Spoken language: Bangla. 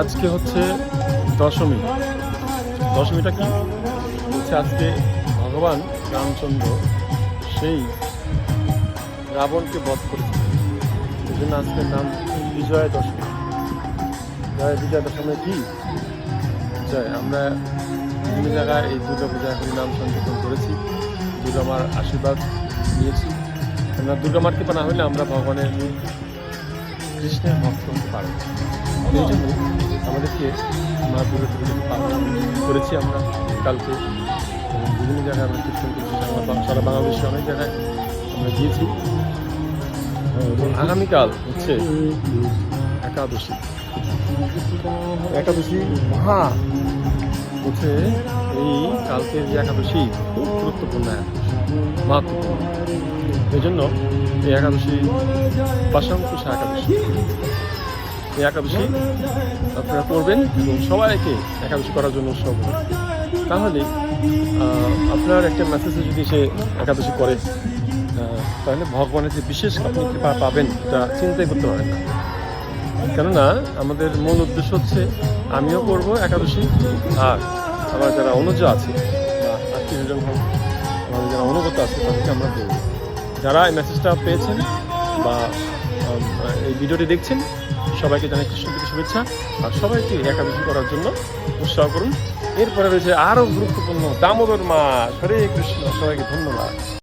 আজকে হচ্ছে দশমী। দশমীটা কি? হচ্ছে আজকে ভগবান রামচন্দ্র সেই রাবণকে বধ করেছে এই জন্য আজকের নাম বিজয়া দশমী। জয় বিজয়া দশমী কি? জয়, আমরা বিভিন্ন জায়গায় এই দুর্গা পূজায় হরিনাম সংকীর্তন করেছি। দুর্গা মার আশীর্বাদ নিয়েছি। আমরা দুর্গা মার কৃপা না হলে আমরা ভগবানের কৃষ্ণের ভক্ত হতে পারব এই জন্য, আমাদেরকে মা করেছি আমরা কালকে, এবং বিভিন্ন জায়গায় আমরা কীর্তন করেছি। সারা বাংলাদেশে অনেক জায়গায় আমরা গিয়েছি। এবং আগামীকাল হচ্ছে একাদশী। একাদশী মহা হচ্ছে এই কালকের যে একাদশী, খুব গুরুত্বপূর্ণ মাহাত্মপূর্ণ এই জন্য এই একাদশী পাশাঙ্কুশা একাদশী। এই একাদশী আপনারা করবেন এবং সবাইকে একাদশী করার জন্য উৎসাহ করবেন। তাহলে আপনার একটা মেসেজে যদি সে একাদশী করে তাহলে ভগবানের যে বিশেষ আপনি কৃপা পাবেন, এটা চিন্তাই করতে পারেন না। কেননা, আমাদের মূল উদ্দেশ্য হচ্ছে, আমিও করব একাদশী, আর আমার যারা অনুজ আছে, বা আত্মীয়জন হোক, আমাদের যারা অনুগত আছে, তাদেরকে আমরা দেব যারা এই মেসেজটা পেয়েছেন বা এই ভিডিওটি দেখছেন, সবাইকে জানাই কৃষ্ণ থেকে শুভেচ্ছা। আর সবাইকে একাদশী করার জন্য উৎসাহ করুন। এরপরে রয়েছে আরও গুরুত্বপূর্ণ দামোদর মা হরে কৃষ্ণ, সবাইকে ধন্যবাদ।